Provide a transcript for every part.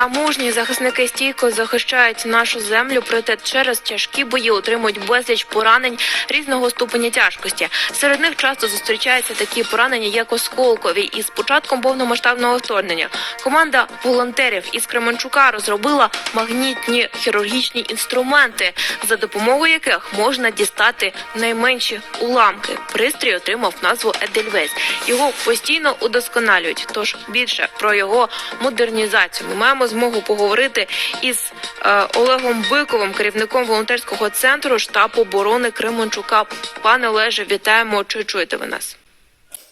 А мужні захисники стійко захищають нашу землю, проте через тяжкі бої отримують безліч поранень різного ступеня тяжкості. Серед них часто зустрічаються такі поранення, як осколкові. І з початком повномасштабного вторгнення команда волонтерів із Кременчука розробила магнітні хірургічні інструменти, за допомогою яких можна дістати найменші уламки. Пристрій отримав назву Едельвейс. Його постійно удосконалюють. Тож більше про його модернізацію ми маємо змогу поговорити із е, Олегом Биковим, керівником волонтерського центру штаб оборони Кременчука. Пане Олеже, вітаємо. Чи чуєте ви нас?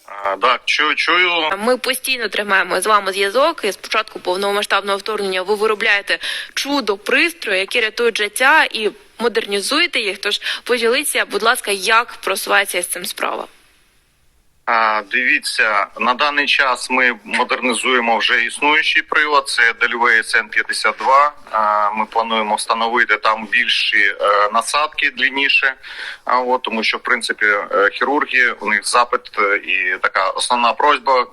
А, Так, чую, чую. Ми постійно тримаємо з вами зв'язок. І з початку повномасштабного вторгнення ви виробляєте чудо пристрої, які рятують життя і модернізуєте їх. Тож поділіться, будь ласка, як просувається з цим справа. Дивіться, на даний час ми модернізуємо вже існуючий прилад. Це Delivery N52. А, ми плануємо встановити там більші е, насадки длинніше. А, от, тому що в принципі е, хірурги у них запит е, і така основна просьба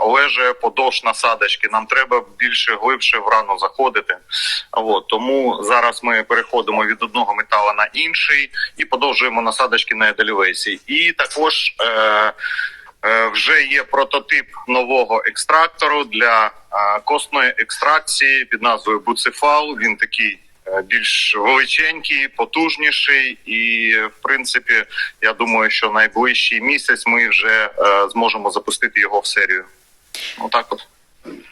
Олеже, подовж насадочки. Нам треба більше глибше в рану заходити. От, тому зараз ми переходимо від одного металу на інший і подовжуємо насадочки на Edelweiss. І також. Вже є прототип нового екстрактору для е, костної екстракції під назвою Буцефал. Він такий е, більш величенький, потужніший, і в принципі, я думаю, що найближчий місяць ми вже е, зможемо запустити його в серію. Отак, от.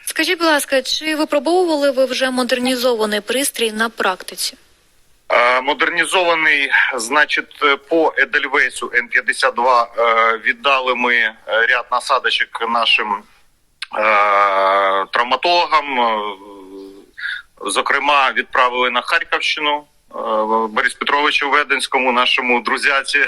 Скажіть, будь ласка, чи випробовували ви вже модернізований пристрій на практиці? Е, Модернізований, значить, по Едельвейсу Н-52 е, віддали ми е, ряд насадочок нашим травматологам. Зокрема, відправили на Харківщину Борис Петровичу Веденському, нашому друзяці.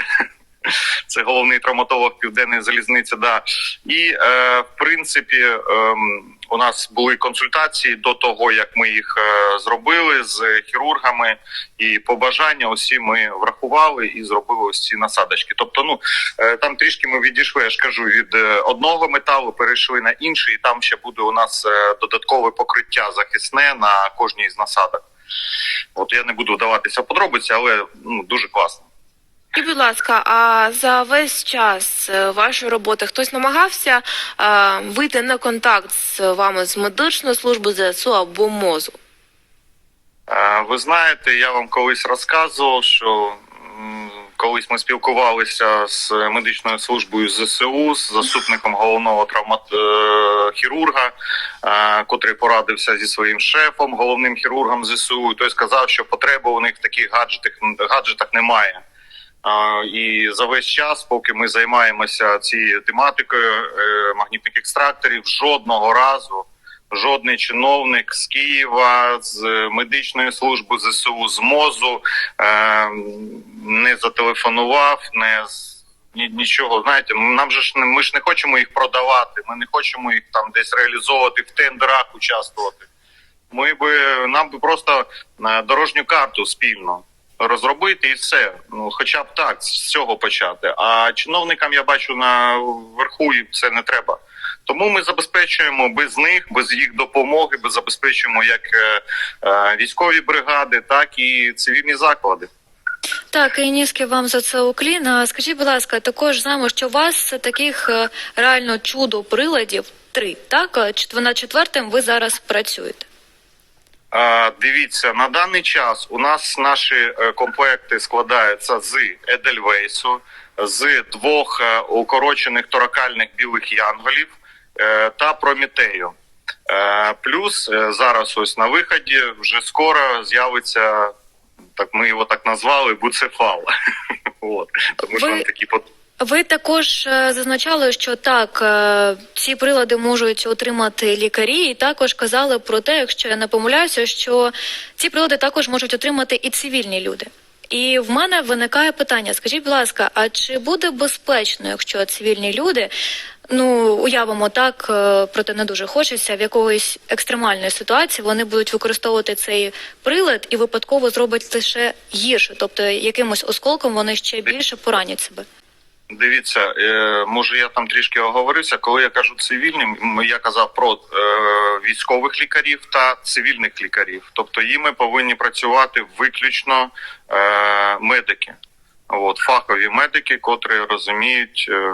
Це головний травматолог Південної залізниці. Да. І е, в принципі, ем, у нас були консультації до того, як ми їх е, зробили з хірургами, і побажання усі ми врахували і зробили ось ці насадочки. Тобто, ну е, там трішки ми відійшли, я ж кажу, від е, одного металу, перейшли на інший, і там ще буде у нас е, додаткове покриття захисне на кожній з насадок. От я не буду вдаватися в подробиці, але ну дуже класно. І, будь ласка, а за весь час е, вашої роботи хтось намагався е, вийти на контакт з вами з медичної служби ЗСУ або МОЗу? Е, Ви знаєте, я вам колись розказував, що колись ми спілкувалися з медичною службою ЗСУ, з заступником головного травматхірурга, котрий порадився зі своїм шефом, головним хірургом ЗСУ. І той сказав, що потреби у них в таких гаджетах, гаджетах немає. І за весь час, поки ми займаємося цією тематикою е, магнітних екстракторів, жодного разу жодний чиновник з Києва, з медичної служби ЗСУ, з МОЗу е, не зателефонував, не з- ні, нічого. Знаєте, нам же ж не ми ж не хочемо їх продавати. Ми не хочемо їх там десь реалізовувати в тендерах, участвувати. Ми би нам би просто е, дорожню карту спільно розробити і все. Ну, хоча б так, з цього почати. А чиновникам я бачу на верху і це не треба. Тому ми забезпечуємо без них, без їх допомоги, ми забезпечуємо як е, е, військові бригади, так і цивільні заклади. Так, і низьки вам за це уклін. Скажіть, будь ласка, також знаємо, що у вас таких е, реально чудо приладів три. Так, А чет- четвертим ви зараз працюєте. Дивіться, на даний час у нас наші е, комплекти складаються з Едельвейсу, з двох е, укорочених торакальних білих янголів е, та Прометею. Е, Плюс зараз ось на виході вже скоро з'явиться, так ми його так назвали, буцефал. От, тому що він по- Ви також е, зазначали, що так, е, ці прилади можуть отримати лікарі, і також казали про те, якщо я не помиляюся, що ці прилади також можуть отримати і цивільні люди. І в мене виникає питання: скажіть, будь ласка, а чи буде безпечно, якщо цивільні люди, ну уявимо так, е, проте не дуже хочеться, в якоїсь екстремальної ситуації вони будуть використовувати цей прилад і випадково зроблять лише гірше, тобто якимось осколком вони ще більше поранять себе. Дивіться, е, може я там трішки оговорився. Коли я кажу цивільним, я казав про е, військових лікарів та цивільних лікарів. Тобто їми повинні працювати виключно е, медики. От фахові медики, котрі розуміють, е,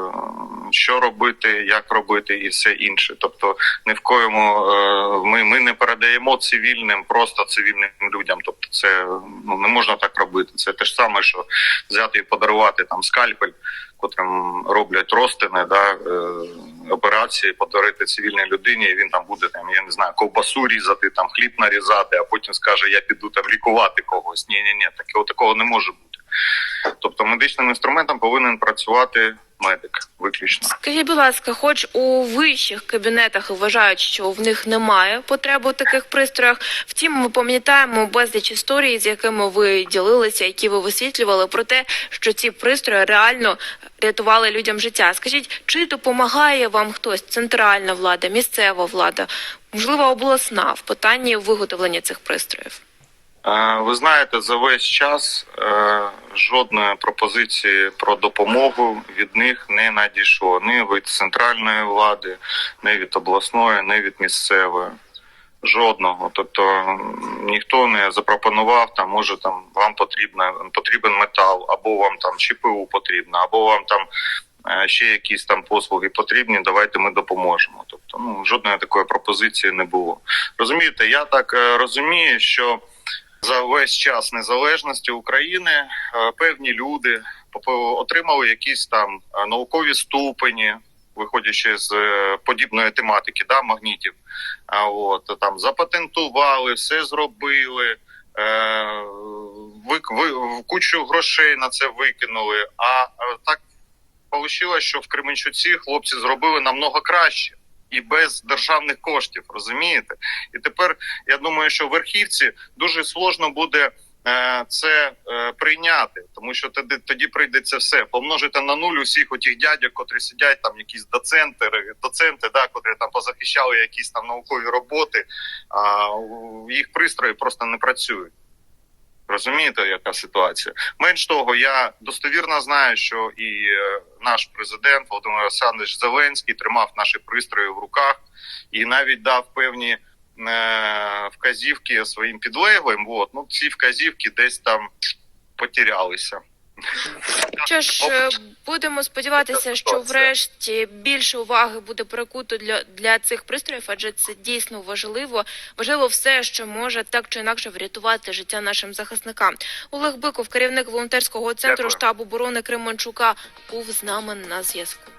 що робити, як робити, і все інше. Тобто, ні в коєму е, ми, ми не передаємо цивільним, просто цивільним людям. Тобто, це ну не можна так робити. Це те ж саме, що взяти і подарувати там скальпель, котрим роблять розтини, да, е, операції, подарити цивільній людині, і він там буде там, я не знаю, ковбасу різати, там хліб нарізати, а потім скаже, я піду там лікувати когось. Ні, ні, ні, такого такого не може бути. Тобто медичним інструментом повинен працювати медик виключно. Скажіть, будь ласка, хоч у вищих кабінетах вважають, що в них немає потреби у таких пристроях. Втім, ми пам'ятаємо безліч історій, з якими ви ділилися, які ви висвітлювали про те, що ці пристрої реально рятували людям життя. Скажіть, чи допомагає вам хтось центральна влада, місцева влада, можливо, обласна в питанні виготовлення цих пристроїв? Е, Ви знаєте, за весь час е, жодної пропозиції про допомогу від них не надійшло ні від центральної влади, ні від обласної, ні від місцевої. Жодного. Тобто ніхто не запропонував там, може там вам потрібно потрібен метал, або вам там ЧПУ потрібно, або вам там е, ще якісь там послуги потрібні. Давайте ми допоможемо. Тобто, ну жодної такої пропозиції не було. Розумієте, я так розумію, що за весь час незалежності України е, певні люди отримали якісь там е, наукові ступені, виходячи з е, подібної тематики, да, магнітів. А от там запатентували, все зробили. Е, ви, ви кучу грошей на це викинули. А так вийшло, що в Кременчуці хлопці зробили намного краще і без державних коштів, розумієте? І тепер я думаю, що верхівці дуже сложно буде е, це е, прийняти, тому що тоді, тоді прийдеться все помножити на нуль усіх отих дядьок, котрі сидять там, якісь доценти, доценти, да, котрі там позахищали якісь там наукові роботи, а їх пристрої просто не працюють. Розумієте, яка ситуація? Менш того, я достовірно знаю, що і е, наш президент Володимир Олександрович Зеленський тримав наші пристрої в руках і навіть дав певні е, вказівки своїм підлеглим. От, ну ці вказівки десь там потерялися. Що ж, будемо сподіватися, що врешті більше уваги буде прикуто для, для цих пристроїв, адже це дійсно важливо. Важливо все, що може так чи інакше врятувати життя нашим захисникам. Олег Биков, керівник волонтерського центру Дякую. штабу оборони Кременчука, був з нами на зв'язку.